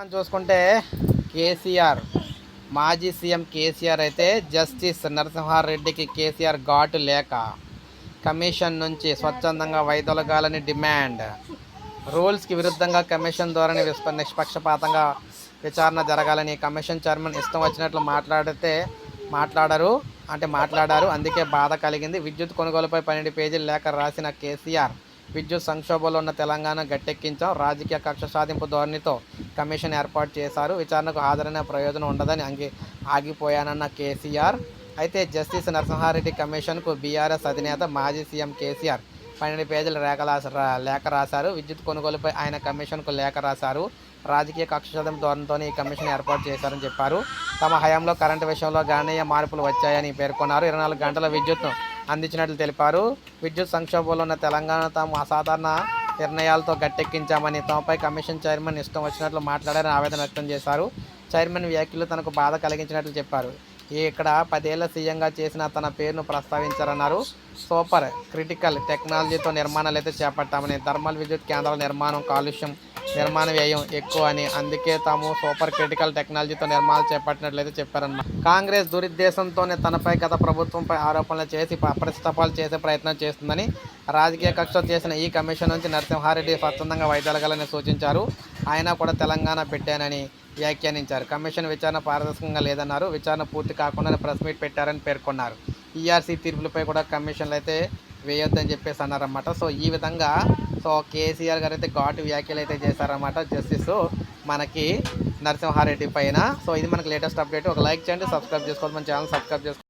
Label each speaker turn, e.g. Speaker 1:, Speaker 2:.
Speaker 1: మనం చూసుకుంటే కేసీఆర్ మాజీ సీఎం కేసీఆర్ అయితే జస్టిస్ నరసింహారెడ్డికి కేసీఆర్ ఘాటు లేక కమిషన్ నుంచి స్వచ్ఛందంగా వైదొలగాలని డిమాండ్. రూల్స్కి విరుద్ధంగా కమిషన్ ద్వారానే విస్ప నిష్పక్షపాతంగా విచారణ జరగాలని కమిషన్ చైర్మన్ ఇష్టం వచ్చినట్లు మాట్లాడితే మాట్లాడరు అంటే మాట్లాడారు అందుకే బాధ కలిగింది. విద్యుత్ కొనుగోలుపై పన్నెండు పేజీలు లేఖ రాసిన కేసీఆర్ విద్యుత్ సంక్షోభంలో ఉన్న తెలంగాణ గట్టెక్కించాం. రాజకీయ కక్ష సాధింపు ధోరణితో కమిషన్ ఏర్పాటు చేశారు. విచారణకు హాజరైన ప్రయోజనం ఉండదని అంగి ఆగిపోయానన్న కేసీఆర్. అయితే జస్టిస్ నరసింహారెడ్డి కమిషన్కు బీఆర్ఎస్ అధినేత మాజీ సీఎం కేసీఆర్ పన్నెండు పేజీల రేఖ రా- లేఖ రాశారు. విద్యుత్ కొనుగోలుపై ఆయన కమిషన్కు లేఖ రాశారు. రాజకీయ కక్షసాధం ధోరణితోనే ఈ కమిషన్ ఏర్పాటు చేశారని చెప్పారు. తమ హయాంలో కరెంటు విషయంలో గణనీయ మార్పులు వచ్చాయని పేర్కొన్నారు. ఇరవై నాలుగు గంటల విద్యుత్ను అందించినట్లు తెలిపారు. విద్యుత్ సంక్షోభంలో ఉన్న తెలంగాణ తాము అసాధారణ నిర్ణయాలతో గట్టెక్కించామని తమపై కమిషన్ చైర్మన్ ఇష్టం వచ్చినట్లు మాట్లాడారని ఆవేదన వ్యక్తం చేశారు. చైర్మన్ వ్యాఖ్యలు తనకు బాధ కలిగించినట్లు చెప్పారు. ఈ ఇక్కడ పదేళ్ళ సీఎంగా చేసిన తన పేరును ప్రస్తావించారన్నారు. సూపర్ క్రిటికల్ టెక్నాలజీతో నిర్మాణాలు అయితే చేపట్టామని థర్మల్ విద్యుత్ కేంద్రాల నిర్మాణం కాలుష్యం నిర్మాణ వ్యయం ఎక్కువ అని. అందుకే తాము సూపర్ క్రిటికల్ టెక్నాలజీతో నిర్మాణాలు చేపట్టినట్లయితే చెప్పారన్నమాట. కాంగ్రెస్ దురుద్దేశంతోనే తనపై గత ప్రభుత్వంపై ఆరోపణలు చేసి అప్రతిష్టపాలు చేసే ప్రయత్నం చేస్తుందని రాజకీయ కక్ష చేసిన ఈ కమిషన్ నుంచి నరసింహారెడ్డి స్వచ్ఛందంగా వైదొలగాలని సూచించారు. ఆయన కూడా తెలంగాణ పెట్టానని వ్యాఖ్యానించారు. కమిషన్ విచారణ పారదర్శకంగా లేదన్నారు. విచారణ పూర్తి కాకుండానే ప్రెస్ మీట్ పెట్టారని పేర్కొన్నారు. ఈఆర్సీ తీర్పులపై కూడా కమిషన్లు అయితే వేయొద్దని చెప్పేసి అన్నారన్నమాట. సో ఈ విధంగా సో కేసీఆర్ గారు అయితే ఘాటు వ్యాఖ్యలు అయితే చేశారన్నమాట. జస్టిస్ మనకి నరసింహారెడ్డి పైన. సో ఇది మనకి లేటెస్ట్ అప్డేట్ ఒక లైక్ చేయండి సబ్స్క్రైబ్ చేసుకోవాలి మన ఛానల్ సబ్స్క్రైబ్ చేసుకోండి